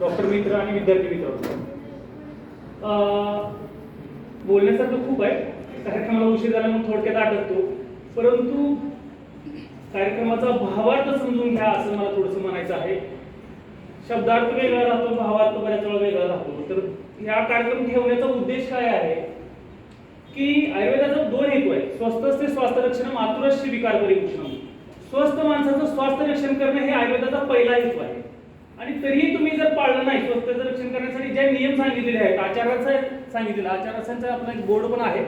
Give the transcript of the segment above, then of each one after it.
Doctor मित्र आणि विद्यार्थी मित्र. अं, बोलण्यासारखं खूप आहे. कार्यक्रमाला उशीर झाला म्हणून थोडक्यात आटकतो परंतु कार्यक्रमाचा भावार्थ समजून घ्या असं मला थोडंसं म्हणायचं आहे. शब्दार्थ वेगळा राहतो भावार्थ बऱ्याच वेळा वेगळा राहतो. तर ह्या कार्यक्रम ठेवण्याचा उद्देश काय आहे? की आयुर्वेदाचा दोन हेतू आहे. स्वस्थ असते स्वास्थ्य रक्षण मातुरस्य विकार परिभूषण स्वस्थ माणसाचं स्वास्थ्य रक्षण करणे हे आयुर्वेदाचा पहिला हेतू आहे. आणि तरीही तुम्ही जर पाळलं नाही स्वास्थ्याचं रक्षण करण्यासाठी जे नियम सांगितलेले आहेत आचाराचं सांगितलेलं आचाराचा आपला एक बोर्ड पण आहे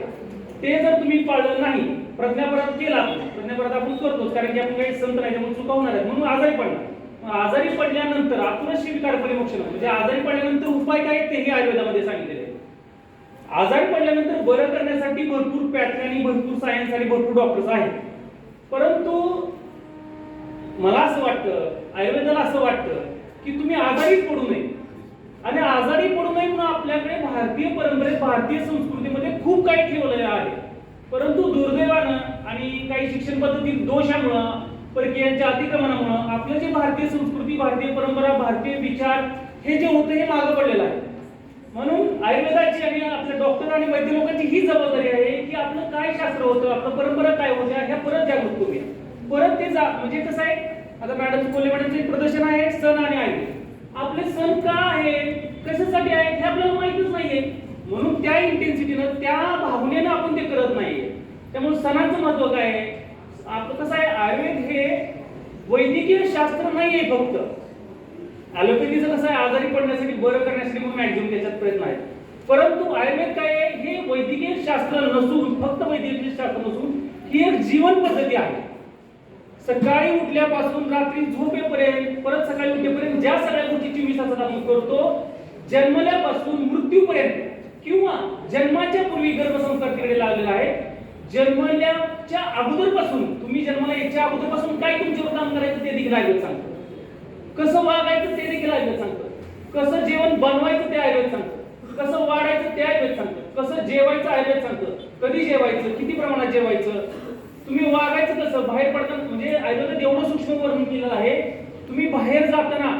ते जर तुम्ही पाळलं नाही प्रज्ञापराध केला आपण प्रज्ञापराध आपण करतोच कारण की आपण काही संत नाही त्यामुळे चुका होणार आहेत. म्हणून आजारी पडणार. मग आजारी पडल्यानंतर आतुरशी विकार परिमोक्षण म्हणजे आजारी पडल्यानंतर उपाय काय आहेत तेही आयुर्वेदामध्ये सांगितलेले आहे आजारी पडल्यानंतर बरं करण्यासाठी भरपूर पॅटर्न आणि भरपूर सायन्स आणि भरपूर डॉक्टर्स आहेत. परंतु मला असं वाटतं आयुर्वेदाला असं वाटतं की तुम्ही आजारी पडू नये. आणि आजारी पडू नये म्हणून आपल्याकडे भारतीय परंपरेत भारतीय संस्कृतीमध्ये खूप काही ठेवलेलं आहे. परंतु दुर्दैवानं आणि काही शिक्षण पद्धतीत दोषामुळं परकीयांच्या अतिक्रमणामुळं आपलं जे भारतीय संस्कृती भारतीय परंपरा भारतीय विचार हे जे होतं हे मागं पडलेलं आहे. म्हणून आयुर्वेदाची आणि आपल्या डॉक्टर आणि वैद्य लोकांची ही जबाबदारी आहे की आपलं काय शास्त्र होतं आपलं परंपरा काय होत्या ह्या परत जागृत करूया. परत ते जा म्हणजे कसं आहे आता मॅडम कोल्हे मॅडमचे प्रदर्शन आहे सण आणि आयुर्वेद आपले सण का आहे कशासाठी आहेत? हे आपल्याला माहितीच नाहीये. म्हणून त्या इंटेन्सिटीनं त्या भावनेनं आपण ते करत नाहीये. त्यामुळे सणाचं महत्त्व काय आहे? आपलं कसं आहे आयुर्वेद हे वैद्यकीय शास्त्र नाहीये फक्त. ॲलोपॅथीचं कसं आहे आजारी पडण्यासाठी बरं करण्यासाठी मग मॅक्झिमम त्याच्यात प्रयत्न आहे परंतु आयुर्वेद काय आहे? हे वैद्यकीय शास्त्र नसून फक्त वैद्यकीय शास्त्र नसून ही एक जीवन पद्धती आहे. सकाळी उठल्यापासून रात्री झोपेपर्यंत परत सकाळी उठेपर्यंत ज्या सगळ्या गोष्टी चोवीस तासात आपण करतो जन्मल्यापासून मृत्यूपर्यंत किंवा जन्माच्या पूर्वी गर्भसंस्कार तिकडे लागलेला आहे जन्मल्याच्या अगोदरपासून तुम्ही जन्माला याच्या अगोदरपासून काय तुमच्यावर काम करायचं ते देखील आयुर्वेद सांगतो. कसं वागायचं ते देखील आयुर्वेद सांगतं. कसं जेवण बनवायचं ते आयुर्वेद सांगतो. कसं वाढायचं ते आयुर्वेद सांगतो. कसं जेवायचं आयुर्वेद सांगतं. कधी जेवायचं? किती प्रमाणात जेवायचं? तुम्ही वागायचं कसं? बाहेर पडताना म्हणजे आयुर्वेदात एवढं सूक्ष्म वर्णन केलेलं आहे. तुम्ही बाहेर जाताना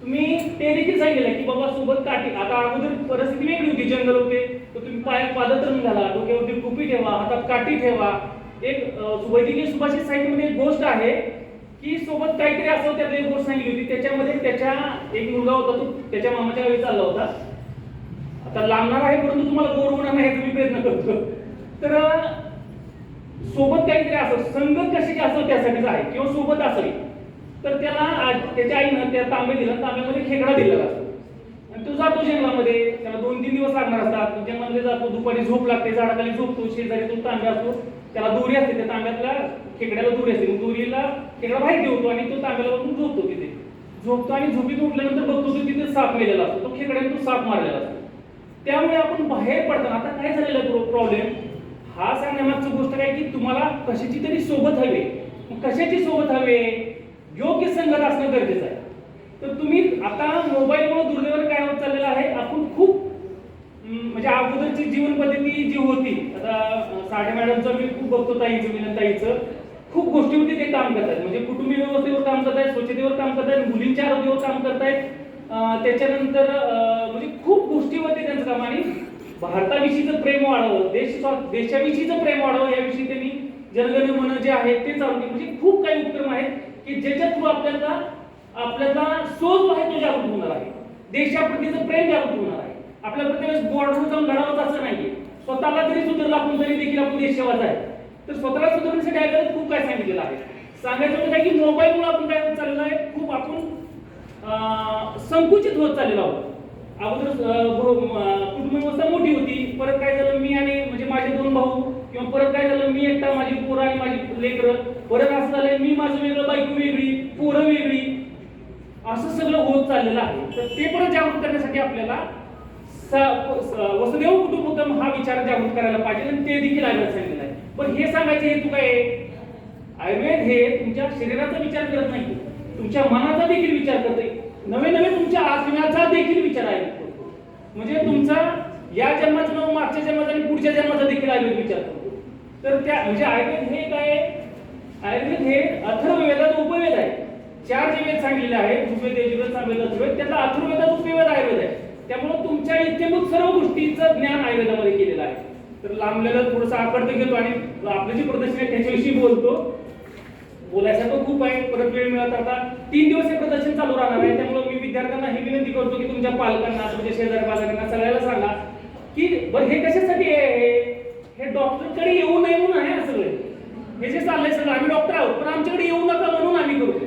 तुम्ही ते देखील सांगितलं की बाबा सोबत काठी. आता अगोदर परिस्थिती वेगळी होती. जंगल होते. तर तुम्ही पायात पादत्रम घाला डोक्यावरती टोपी ठेवा. हातात काठी ठेवा. एक वैद्यकीय सुभाषित साहित्यमध्ये एक गोष्ट आहे की सोबत काहीतरी असं त्यात एक गोष्ट सांगितली होती. त्याच्यामध्ये त्याच्या एक मुलगा होता तो. त्याच्या मामाच्या गावी चालला होता. आता लांबणार आहे परंतु तुम्हाला बोर होणार नाही तुम्ही प्रयत्न करतो तर सोबत काहीतरी असं संगत कशी असं त्यासाठीच आहे किंवा सोबत असेल तर त्याला आज- त्याच्या आईनं त्या तांबे दिला तांब्यामध्ये खेकडा दिलेला असतो. आणि तो जातो जंगलामध्ये त्याला दोन तीन दिवस लागणार असतात. जंगलामध्ये जातो दुपारी झोप लागते झाडाखाली झोपतो शेजारी तो तांब्या असतो. त्याला दोरी असते त्या तांब्यातल्या खेकड्याला दोरी असते. मग दोरीला खेकडा बाहेर देवतो आणि तो तांब्याला बघून झोपतो तिथे. झोपतो आणि झोपीत उठल्यानंतर बघतो तो तिथे साप मेलेला असतो. तो खेकड्याने तो साप मारलेला असतो. त्यामुळे आपण बाहेर पडताना आता काय झालेला प्रॉब्लेम हा सांगण्यामागची गोष्ट काय की तुम्हाला कशाची तरी सोबत हवे कशाची सोबत हवे योग्य संगत असणं गरजेचं आहे. तर तुम्ही आता मोबाईलमुळे दुर्दैवर काय होत चाललेलं आहे? आपण खूप म्हणजे अगोदरची जीवन पद्धती जी होती आता साडे मॅडमचं मी खूप बघतो ताईचं विनंत ताईचं खूप गोष्टीवरती ते काम करतात. म्हणजे कुटुंबी व्यवस्थेवर काम करतायत स्वच्छतेवर काम करतायत मुलींच्या आरोग्यावर काम करतायत. त्याच्यानंतर म्हणजे खूप गोष्टीवरती त्यांचं काम आणि भारताविषयीचं प्रेम वाढावं देश देशाविषयीचं प्रेम वाढावं याविषयी त्यांनी जनगण मन जे आहे ते चालू केलं. म्हणजे खूप काही उपक्रम आहेत की ज्याच्या थ्रू आपल्याला आपल्याला सोज आहे तो जागृत होणार आहे. देशाप्रतीचं प्रेम जागृत होणार आहे. आपल्या प्रत्येक बॉर्डर जाऊन लढावं असं नाहीये. स्वतःला तरी सुधारलं आपण तरी देखील आपण देश आहे. तर स्वतःला सुधारण्यासाठी आयुर्वेदात खूप काय सांगितलेलं आहे. सांगायचं म्हणजे काय की मोबाईलमुळे आपण काय होत चाललेलं आहे? खूप आपण संकुचित होत चाललेलो आहोत. अगोदर कुटुंब व्यवस्था मोठी होती. परत काय झालं मी आणि म्हणजे माझे दोन भाऊ किंवा परत काय झालं मी एकटा माझी पोरं आणि माझी लेकरं. परत असं झालं मी माझं वेगळं बायको वेगळी पोरं वेगळी. असं सगळं होत चाललेलं आहे. तर ते परत जागृत करण्यासाठी आपल्याला स- वसुदेव कुटुंबकम हा विचार जागृत करायला पाहिजे आणि ते देखील आयुर्वेद सांगितलेलं आहे. पण हे सांगायचे हेतू काय आहे? आयुर्वेद हे तुमच्या शरीराचा विचार करत नाही तुमच्या मनाचा देखील विचार करते नवे नवे तुमच्या आत्म्याचा देखील विचार आहे. म्हणजे तुमचा या जन्मात किंवा मागच्या जन्माचा आणि पुढच्या जन्माचा देखील आयुर्वेद विचार करतो. तर त्या म्हणजे आयुर्वेद हे काय आयुर्वेद हे अथर्ववेदाचा उपवेद आहे. चार जे वेद सांगलेले आहेत ऋग्वेद यजुर्वेद सामवेद त्यामुळे तुमच्या इत्यभूत सर्व गोष्टीचं ज्ञान आयुर्वेदामध्ये केलेलं आहे. तर लांबलेलं थोडंसं आकडतं घेतो आणि आपलं जी प्रदर्शन आहे त्याच्याविषयी बोलतो. बोलायचं खूप आहे परत वेळ मिळत आता. तीन दिवस हे प्रदर्शन चालू राहणार आहे त्यामुळे मी विद्यार्थ्यांना ही विनंती करतो की तुमच्या पालकांना तुमच्या शेजारी पालकांना सगळ्याला सांगा की बरं हे कशासाठी आहे? हे? डॉक्टरकडे येऊ नये म्हणून आहे ना सगळे. हे जे चाललंय सगळं आम्ही डॉक्टर आहोत पण आमच्याकडे येऊ नका म्हणून आम्ही करतो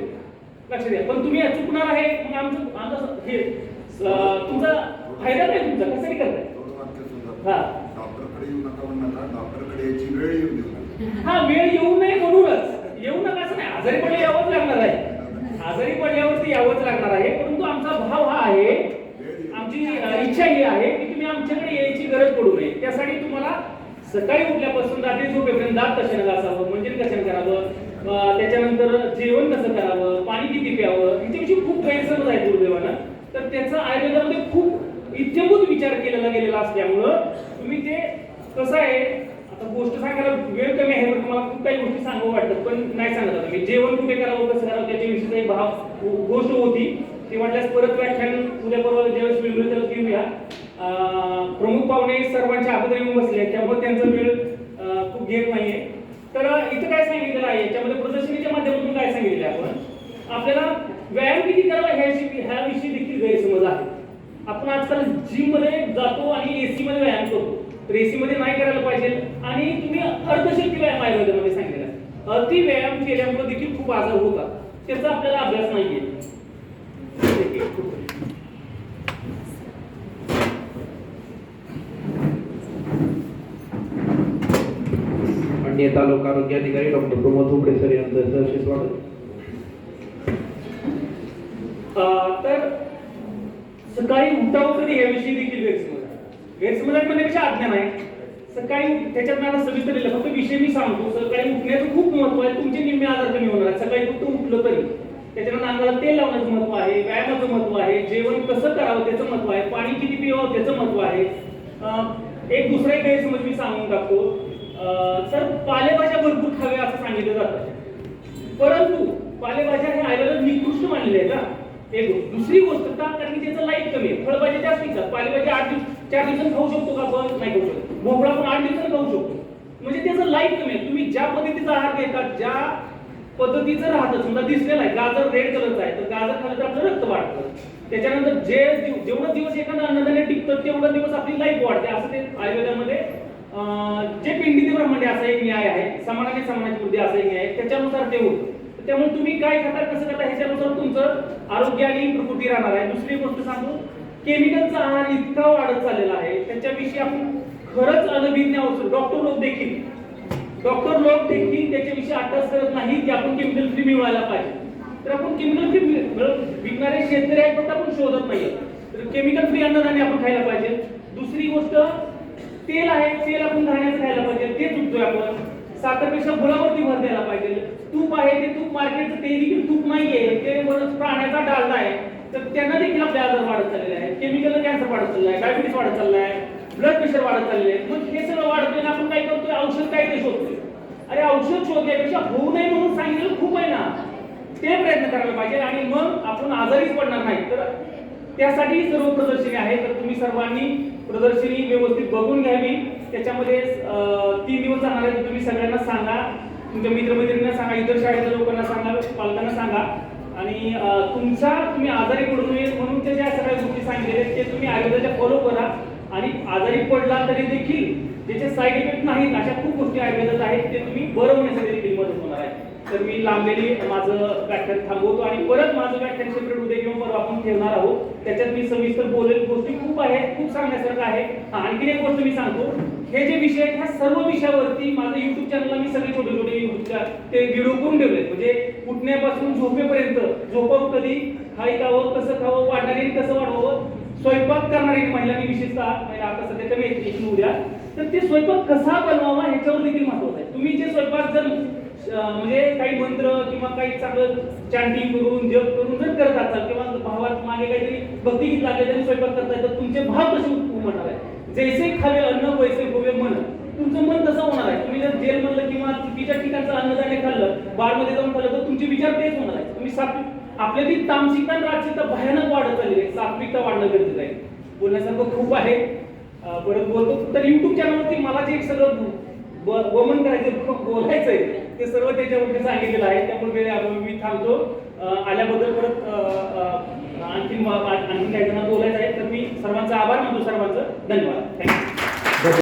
लक्ष द्या. पण तुम्ही चुकणार आहे मग आमचं आमचं हे तुमचा फायदा नाही तुमचा? कशासाठी करताय. हा. डॉक्टरकडे येऊ नका म्हणू नका डॉक्टरकडे यायची वेळ येऊ नका. हा वेळ येऊ नये म्हणूनच येऊ नका असं नाही आजारी पडले यावंच लागणार आहे. आजारी पडल्यावरती यावंच लागणार आहे. परंतु आमचा भाव हा आहे आमची इच्छा ही आहे की तुम्ही आमच्याकडे यायची गरज पडू नये. त्यासाठी तुम्हाला सकाळी उठल्यापासून रात्री झोपेपर्यंत दात कशाने घासावं म्हणजे कशाने करावं त्याच्यानंतर जेवण कसं करावं पाणी किती प्यावं ह्याच्याविषयी खूप गैरसमज आहे दुर्दैवानं. तर त्याचा आयुर्वेदामध्ये खूप इत्यभूत विचार केलेला गेलेला असल्यामुळं तुम्ही ते कसं आहे आता गोष्ट सांगायला वेळ कमी आहे तुम्हाला खूप काही गोष्टी सांगू वाटतात पण नाही सांगत. जेवण कुठे करावं कसं करावं त्याच्याविषयी काही भाव गोष्ट होती. ती वाटल्यास परत व्याख्यान उद्या परवा ज्यावेळेस वेळ मिळेल त्यावेळेस घेऊया. प्रमुख पाहुणे सर्वांच्या अगोदर येऊन बसले त्यामुळे त्यांचा वेळ खूप घेत नाहीये. तर इथं काय सांगितलेलं आहे? याच्यामध्ये प्रदर्शनीच्या माध्यमातून काय सांगितलं आहे आपण? आपल्याला व्यायाम किती करावा ह्याविषयी ह्याविषयी देखील गैरसमज आहे आपण आजकाल जिममध्ये जातो आणि एसी मध्ये व्यायाम करतो. तर एसी मध्ये नाही करायला पाहिजे. आणि तुम्ही अर्धशक्ती व्यायाम आयुर्वेदामध्ये सांगितलं. अति व्यायाम केल्यामुळे देखील खूप आजार होतात त्याचा आपल्याला अभ्यास नाहीये. माननीय तालुका आरोग्य अधिकारी डॉक्टर प्रमोद हुबडे सर यांचं सहर्ष स्वागत. तर सकाळी उठावं कधी याविषयी देखील आहे? गैरसमज आहे म्हणण्यापेक्षा अज्ञान आहे सकाळी त्याच्यात मला सविस्तर लिहिलं फक्त विषय मी सांगतो. सकाळी उठण्याचं खूप महत्त्व आहे. तुमचे निम्मे आजार कमी होणार सकाळी फक्त उठलं तरी. त्याच्यानंतर अंगाला तेल लावण्याचं महत्त्व आहे व्यायामाचं महत्त्व आहे जेवण कसं करावं त्याचं महत्त्व आहे पाणी किती पिवावं त्याचं महत्त्व आहे. एक दुसरा एक गैरसमज मी सांगून टाकतो. सर पालेभाज्या भरपूर खाव्या असं सांगितलं जातं. परंतु पालेभाज्या हे आयुर्वेदात निकृष्ट मानलेले आहेत ना एक गोष्ट. दुसरी गोष्ट का? कारण की त्याचं लाईफ कमी आहे. फळभाज्या जास्त पालेभाज्या आठ दिवस चार दिवसांनी खाऊ शकतो का आपण? नाही खाऊ शकतो. भोपळा पण आठ दिवसांनी खाऊ शकतो. म्हणजे त्याचं लाईफ कमी आहे. तुम्ही ज्या पद्धतीचा आहार घेता ज्या पद्धतीचं राहतं. समजा दिसलेलं आहे गाजर रेड कलरचा आहे तर गाजर खाल्लं तर आपलं रक्त वाढतं. त्याच्यानंतर जे जेवढं दिवस एखादा अन्नधान्य टिकतं तेवढं दिवस आपली लाईफ वाढते. असं ते आयुर्वेदामध्ये जे पिंडी प्रमाणे असा एक न्याय आहे. समानाने समानाची वृद्धी असा एक न्याय आहे. त्याच्यानुसार ते होतं. त्यामुळे तुम्ही काय खाता कसं खाता ह्याच्यानुसार तुमचं आरोग्य आणि प्रकृती राहणार आहे. दुसरी गोष्ट सांगू. केमिकलचा आहार इतका वाढत चाललेला आहे त्याच्याविषयी आपण खरंच अनभिज्ञ असतो डॉक्टर लोक देखील. डॉक्टर लोक देखील त्याच्याविषयी अभ्यास करत नाही की आपण केमिकल फ्री मिळवायला पाहिजे. तर आपण केमिकल फ्री विकणारे शेतकरी आहेत फक्त आपण शोधत नाही तर केमिकल फ्री अन्नधान्य आपण खायला पाहिजे. दुसरी गोष्ट तेल आहे तेल आपण धान्याचं खायला पाहिजे. ते चुकतोय आपण साखरपेक्षा गुळावरती भर द्यायला पाहिजे. तूप आहे ते तूप मार्केटचं ते देखील तूप नाहीये. ते वरच प्राण्याचा डालडा आहे. तर त्यांना देखील आपले आजार वाढत चाललेले आहे केमिकल कॅन्सर वाढत चाललाय आहे डायबिटीस वाढत चाललाय आहे ब्लड प्रेशर वाढत चालले आहे मग हे सगळं वाढतोय आपण काय करतोय? औषध काय ते शोधतोय. अरे औषध शोधण्यापेक्षा होऊ नये म्हणून सांगितलं खूप आहे ना. ते प्रयत्न करायला पाहिजे. आणि मग आपण आजारीच पडणार नाही. तर त्यासाठी सर्व प्रदर्शनी आहे तर तुम्ही सर्वांनी प्रदर्शनी व्यवस्थित बघून घ्यावी त्याच्यामध्ये तीन दिवस जाणार आहे. तुम्ही सगळ्यांना सांगा. तुमच्या मित्रमैत्रिणींना सांगा. इतर शाळेतल्या लोकांना सांगा. पालकांना सांगा. आणि तुमचा तुम्ही आजारी पडू नये म्हणून ते ज्या सगळ्या गोष्टी सांगितलेल्या आहेत, ते तुम्ही आयुर्वेदाच्या फॉलो करा. आणि आजारी पडला तरी देखील त्याचे साईड इफेक्ट नाहीत अशा खूप गोष्टी आयुर्वेदात आहेत ते तुम्ही बरं होण्यासाठी देखील मदत होणार आहे. तर मी लांबलेली माझं व्याख्यान थांबवतो आणि परत माझं व्याख्यान सेपरेट उद्या किंवा परवा आपण ठेवणार आहोत. त्याच्यात मी सविस्तर बोलेल गोष्टी खूप आहेत खूप सांगण्यासारखं आहे. आणखीन एक गोष्ट मी सांगतो. हे जे विषय आहेत ह्या सर्व विषयावरती माझं युट्यूब चॅनलला मी सगळे छोटे छोटे युट्यूबच्या ते व्हिडिओ करून ठेवले म्हणजे उठण्यापासून झोपेपर्यंत झोपव कधी खाई खावं कसं खावं वाढणारी कसं वाढवावं स्वयंपाक करणारी महिलांनी विशेषतः महिला आता सध्या कमी आहेत उद्या. तर ते स्वयंपाक कसा बनवावा ह्याच्यावर देखील महत्वाचं आहे. तुम्ही जे स्वयंपाक जर म्हणजे काही मंत्र किंवा काही चांगलं चॅन्टिंग करून जप करून जर करत असाल किंवा भावात मागे काहीतरी भक्तिगीत लागले तरी स्वयंपाक करताय तर तुमचे भाव कसे उमटणार आहे जैसे खावे अन्न वैसे होवे मन. तुमचं मन तसं होणार आहे. तुम्ही जर जेल म्हणलं किंवा चुकीच्या ठिकाणचं अन्न जाणे खाल्लं बारमध्ये जाऊन खाल्लं तर तुमचे विचार तेच होणार आहे तुम्ही सात्विक आपल्या ती तामसिकता आणि राजसिकता भयानक वाढत चालली आहे. सात्विकता वाढणं गरजेचं आहे. बोलण्यासारखं खूप आहे. परत बोलतो तर युट्यूब चॅनलवरती मला जे एक सगळं वमन करायचं बोलायचं आहे ते सर्व त्याच्यावरती सांगितलेलं आहे. त्यामुळे मी थांबतो. आल्याबद्दल परत आणखी आणखी काही जणांना बोलायचं आहे तर मी सर्वांचा आभार मानतो सर्वांचं. धन्यवाद. थँक्यू